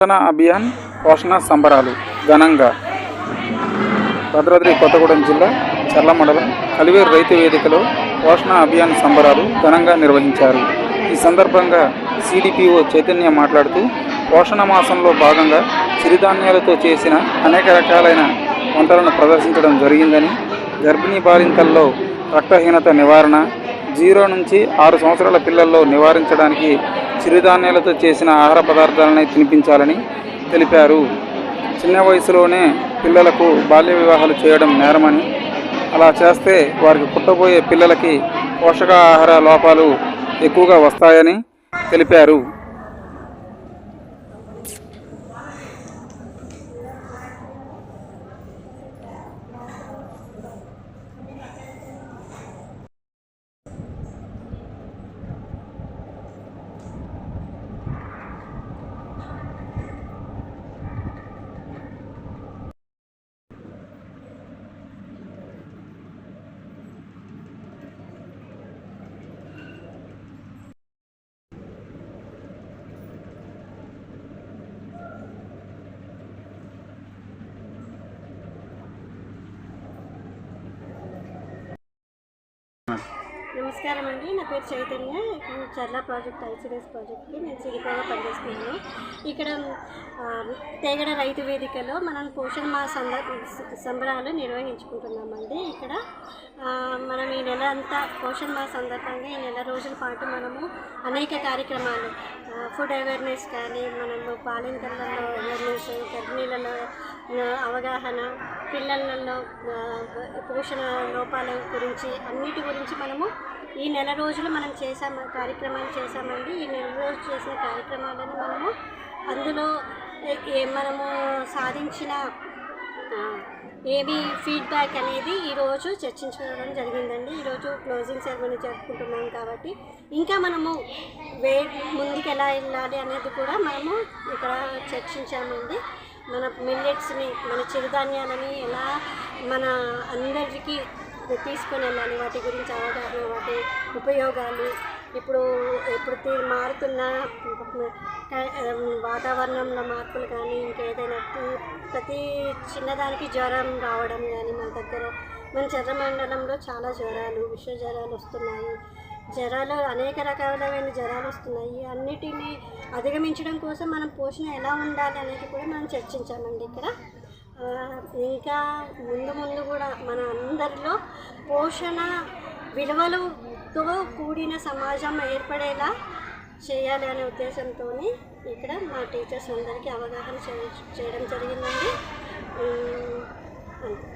పోషణ అభియాన్ పోషణ సంబరాలు ఘనంగా. భద్రాద్రి కొత్తగూడెం జిల్లా చర్ల మండలం కలివేరు రైతు వేదికలో పోషణ అభియాన్ సంబరాలు ఘనంగా నిర్వహించారు. ఈ సందర్భంగా సిడిపిఓ చైతన్య మాట్లాడుతూ పోషణ మాసంలో భాగంగా చిరుధాన్యాలతో చేసిన అనేక రకాలైన వంటలను ప్రదర్శించడం జరిగిందని గర్భిణీ బాలింతల్లో రక్తహీనత నివారణ జీరో నుంచి ఆరు సంవత్సరాల పిల్లల్లో నివారించడానికి చిరుధాన్యాలతో చేసిన ఆహార పదార్థాలని తినిపించాలని తెలిపారు. చిన్న వయసులోనే పిల్లలకు బాల్య వివాహాలు చేయడం నేరమని అలా చేస్తే వారికి పుట్టబోయే పిల్లలకి పోషకాహార లోపాలు ఎక్కువగా వస్తాయని తెలిపారు. నమస్కారం అండి. నా పేరు చైతన్య. ఇప్పుడు చర్ల ప్రాజెక్ట్ ఐసిడిఎస్ ప్రాజెక్ట్కి నేను సిరిపోగా పనిచేస్తున్నాను. ఇక్కడ తేగడ రైతు వేదికలో మనం పోషణ మా సంద సంబరాలు నిర్వహించుకుంటున్నామండి. ఇక్కడ మనం ఈ నెల అంతా పోషణ మా సందర్భంగా ఈ నెల రోజుల పాటు మనము అనేక కార్యక్రమాలు ఫుడ్ అవేర్నెస్ కానీ మనము పాలింతలలో అవేర్నెస్ గర్భిణీలలో అవగాహన పిల్లలలో పోషణ లోపాల గురించి అన్నిటి గురించి మనము ఈ నెల రోజులు మనం చేసాము కార్యక్రమాలు చేసామండి ఈ నెల రోజు చేసిన కార్యక్రమాలను మనము అందులో ఏ- మనము సాధించిన ఆ, ఏమి ఫీడ్బ్యాక్ అనేది ఈరోజు చర్చించుకోవడం జరిగిందండి. ఈరోజు క్లోజింగ్ సెరమనీ జరుపుకుంటున్నాం కాబట్టి ఇంకా మనము వే ముందుకు ఎలా వెళ్ళాలి అనేది కూడా మనము ఇక్కడ చర్చించామండి. మన మిల్లెట్స్ని మన చిరుధాన్యాలని ఎలా మన అందరికీ తీసుకొని వెళ్ళాలి వాటి గురించి అవగాహన ఉపయోగాలు. ఇప్పుడు ఇప్పుడు మారుతున్న వాతావరణంలో మార్పులు కానీ ఇంకేదైనా ప్రతి చిన్నదానికి జ్వరం రావడం కానీ మన దగ్గర మన చర్రమండలంలో చాలా జ్వరాలు విష జ్వరాలు వస్తున్నాయి. జ్వరాలు అనేక రకాలైన జ్వరాలు వస్తున్నాయి. అన్నిటిని అధిగమించడం కోసం మనం పోషణ ఎలా ఉండాలి అనేది కూడా మనం చర్చించామండి ఇక్కడ. ఇంకా ముందు ముందు కూడా మన అందరిలో పోషణ విలువలు స్ఫూర్తితో కూడిన సమాజం ఏర్పడేలా చేయాలి అనే ఉద్దేశంతో ఇక్కడ మా టీచర్స్ అందరికీ అవగాహన చేయడం జరిగిందండి. అంతే.